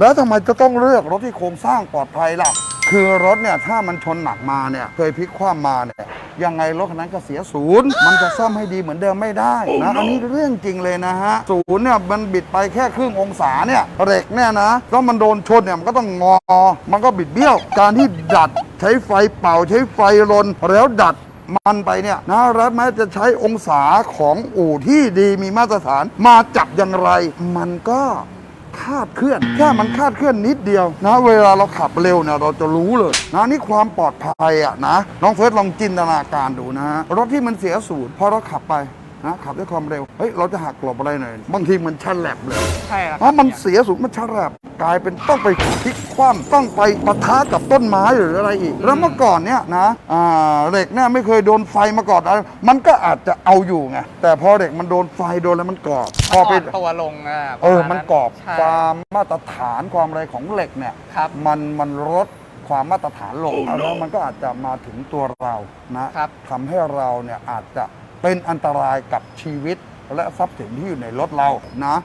แล้วทำไมจะต้องเลือกรถที่โครงสร้างปลอดภัยล่ะ คือรถเนี่ยถ้ามันชนหนักมาเนี่ยเคยพลิกคว่ำมาเนี่ยยังไงรถคันนั้นก็เสียศูนย์ มันจะซ่อมให้ดีเหมือนเดิมไม่ได้นะ อันนี้เรื่องจริงเลยนะฮะ ศูนย์เนี่ยมันบิดไปแค่ครึ่งองศาเนี่ยเหล็กเนี่ยนะแล้วมันโดนชนเนี่ยมันก็ต้องงอ มันก็บิดเบี้ยว การที่ดัดใช้ไฟเป่าใช้ไฟรนแล้วดัดมันไปเนี่ยนะแล้วแม้จะใช้องศาของอู่ที่ดีมีมาตรฐาน มาจับอย่างไร มันก็ คาดเคลื่อน แค่มันคาดเคลื่อนนิดเดียวนะ เวลาเราขับเร็วเนี่ยเราจะรู้เลยนะนี่ความปลอดภัยอะนะน้องเฟิร์สลองจินตนาการดูนะฮะรถที่มันเสียศูนย์พอเราขับไปนะขับด้วยความเร็ว เฮ้ย เราจะหักหลบอะไรหน่อย บางทีมันชันแหลบเลย ใช่ครับเพราะมันเสียสูงมันชะแรบ กลายเป็นต้องไปพลิกคว่ำต้องไปปะทะกับต้นไม้หรืออะไรอีก แล้วเมื่อก่อนเนี่ยนะอ่าเหล็กเนี่ยไม่เคยโดนไฟมาก่อนอะไรมันก็อาจจะเอาอยู่ไงแต่พอเหล็กมันโดนไฟโดนแล้วมันกรอบพอไปอ่อนตัวลงอะเออประาณมันกรอบใช่ความมาตรฐานความอะไรของเหล็กเนี่ย ครับ มันมันลดความมาตรฐานลงแล้วมันก็อาจจะมาถึงตัวเรานะครับ ทำให้เราเนี่ยอาจจะเป็นอันตรายกับชีวิตและทรัพย์สินที่อยู่ในรถเรานะ